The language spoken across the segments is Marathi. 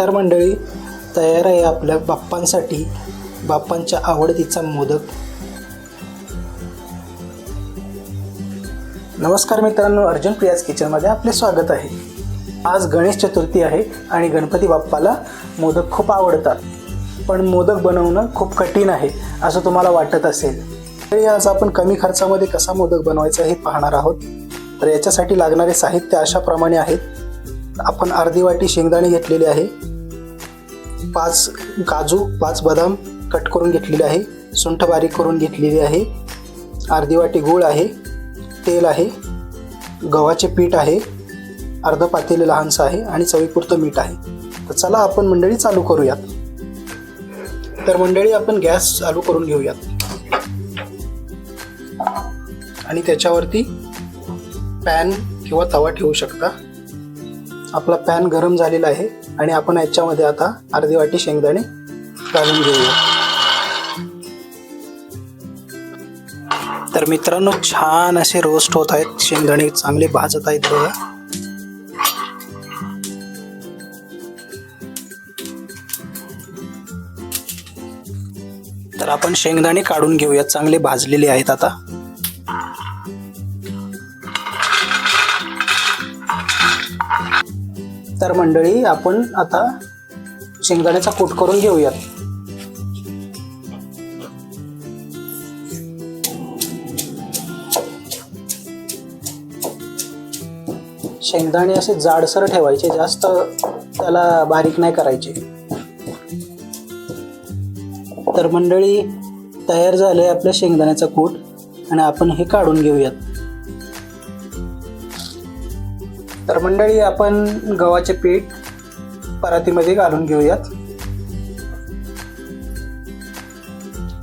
तर मंडळी. तयार आहे आपल्या बाप्पांसाठी बाप्पांच्या आवडतीचा मोदक. नमस्कार मित्रांनो अर्जुन प्रियाज किचनमध्ये आपले स्वागत आहे. आज गणेश चतुर्थी आहे आणि गणपती बाप्पाला मोदक खूप आवडतात. पण मोदक बनवणं खूप कठीण आहे असं तुम्हाला वाटत असेल. तरी आज आपण कमी खर्चामध्ये कसा मोदक बनवायचा हे पाहणार आहोत. तर याच्यासाठी लागणारे साहित्य अशाप्रमाणे आहेत आपण अर्धी वाटी शेंगदाणे घेतलेले आहे. पाच काजू पाच बदाम कट करून घेतलेले आहे. सुंठ बारीक करून घेतलेली आहे. अर्धी वाटी गूळ आहे. तेल आहे. गव्हाचे पीठ आहे. अर्ध पातेले लहानसं आहे आणि चवीपुरतं मीठ आहे. तर चला आपण मंडळी चालू करूयात. तर मंडळी आपण गॅस चालू करून घेऊयात. आणि त्याच्यावरती पॅन किंवा तवा ठेवू शकता. आपला पॅन गरम झालेला आहे आणि आपण याच्यामध्ये आता अर्धी वाटी शेंगदाणे घालून घेऊया. तर मित्रांनो छान असे रोस्ट होत आहेत. शेंगदाणे चांगले भाजत आहेत बघा. तर आपण शेंगदाणे काढून घेऊयात चांगले भाजलेले आहेत आता. तर मंडळी आपण आता शेंगदाण्याचा कूट करून घेऊयात. शेंगदाणे असे जाडसर ठेवायचे जास्त त्याला बारीक नाही करायचे. तर मंडळी तयार झाले आपल्या शेंगदाण्याचा कूट आणि आपण हे काढून घेऊयात. तर मंडळी आपण गव्हाचे पीठ परातीमध्ये घालून घेऊयात.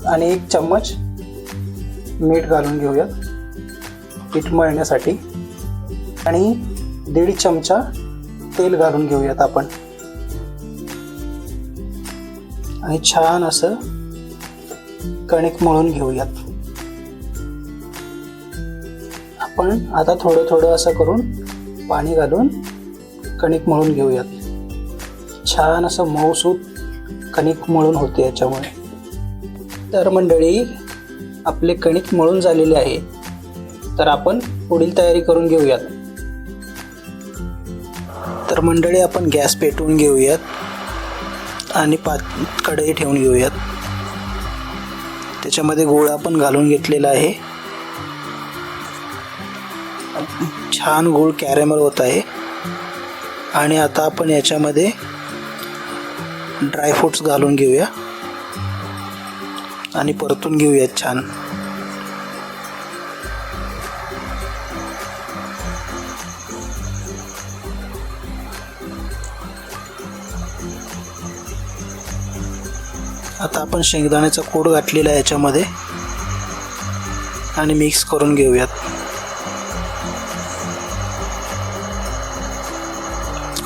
आणि एक चम्मच मीठ घालून घेऊयात पीठ मळण्यासाठी. आणि दीड चमचा तेल घालून घेऊयात आपण. आणि छान असं कणिक मळून घेऊयात. आपण आता थोडं थोडं असं करून पाणी घालून कणिक मळून घेऊयात. छान असं मऊसूत कणिक मळून होते याच्यामुळे. तर मंडळी आपले कणिक मळून झालेले आहे. तर आपण पुढील तयारी करून घेऊयात. तर मंडळी आपण गॅस पेटवून घेऊयात आणि पात कढई ठेवून घेऊयात. त्याच्यामध्ये गोळा आपण घालून घेतलेला आहे. छान गोड कॅरेमल होत आहे. आणि आता आपण याच्यामध्ये ड्रायफ्रूट्स घालून घेऊया. आणि परतून घेऊयात छान. आता आपण शेंगदाण्याचा कोड घातलेला आहे याच्यामध्ये. आणि मिक्स करून घेऊयात.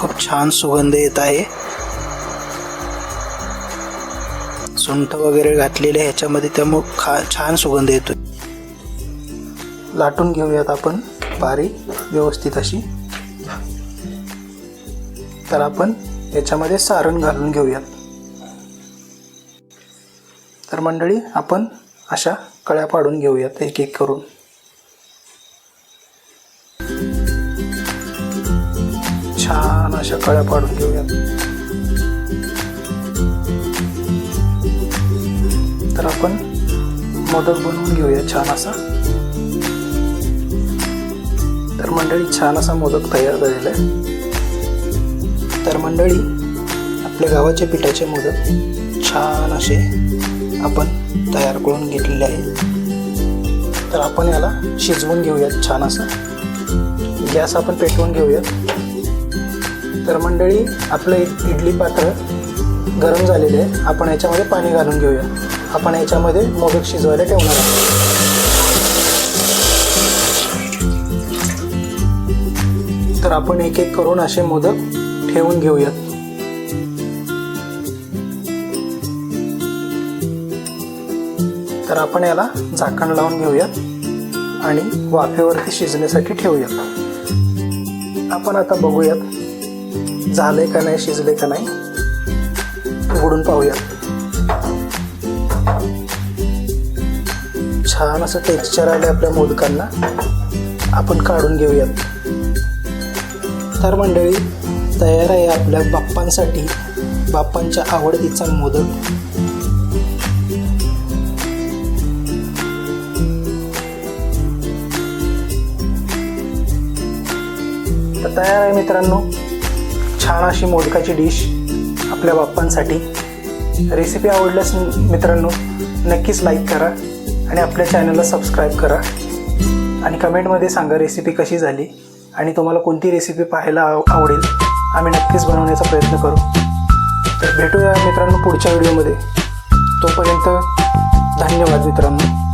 खूप छान सुगंध येत आहे. सुंठ वगैरे घातलेले ह्याच्यामध्ये त्यामुळे खा छान सुगंध येतो लाटून घेऊयात आपण बारीक व्यवस्थित अशी. तर आपण याच्यामध्ये सारण घालून घेऊयात. तर मंडळी आपण अशा कळ्या पाडून घेऊयात एक एक करून. छान अशा कळ्या पाडून घेऊयात. तर आपण मोदक बनवून घेऊया छान असा. तर मंडळी छान असा मोदक तयार झालेला आहे. तर मंडळी आपल्या गावाच्या पिठाचे मोदक छान असे आपण तयार करून घेतलेले आहे तर आपण याला शिजवून घेऊयात छान असं. गॅस आपण पेटवून घेऊयात. तर मंडळी आपलं इडली पात्र गरम झालेले आहे. आपण याच्यामध्ये पाणी घालून घेऊया. आपण याच्यामध्ये मोदक शिजवायला ठेवणार आहोत. तर आपण एक एक करून असे मोदक ठेवून घेऊयात. तर आपण याला झाकण लावून घेऊयात आणि वाफेवरती शिजण्यासाठी ठेवूयात. आपण आता बघूयात झालंय का नाही शिजले का नाही उघडून पाहूया. छान असं टेक्स्चर आलं आपल्या मोदकांना. आपण काढून घेऊयात. तर मंडळी तयार आहे आपल्या बाप्पांसाठी बाप्पांच्या आवडतीचा मोदक. तर तयार आहे मित्रांनो. छान अशी मोदकाची डिश आपल्या बाप्पांसाठी. रेसिपी आवडल्यास मित्रांनो नक्कीच लाईक करा आणि आपल्या चॅनलला सबस्क्राईब करा. आणि कमेंटमध्ये सांगा रेसिपी कशी झाली आणि तुम्हाला कोणती रेसिपी पाहायला आव आवडेल. आम्ही नक्कीच बनवण्याचा प्रयत्न करू. तर भेटूया मित्रांनो पुढच्या व्हिडिओमध्ये तोपर्यंत धन्यवाद मित्रांनो.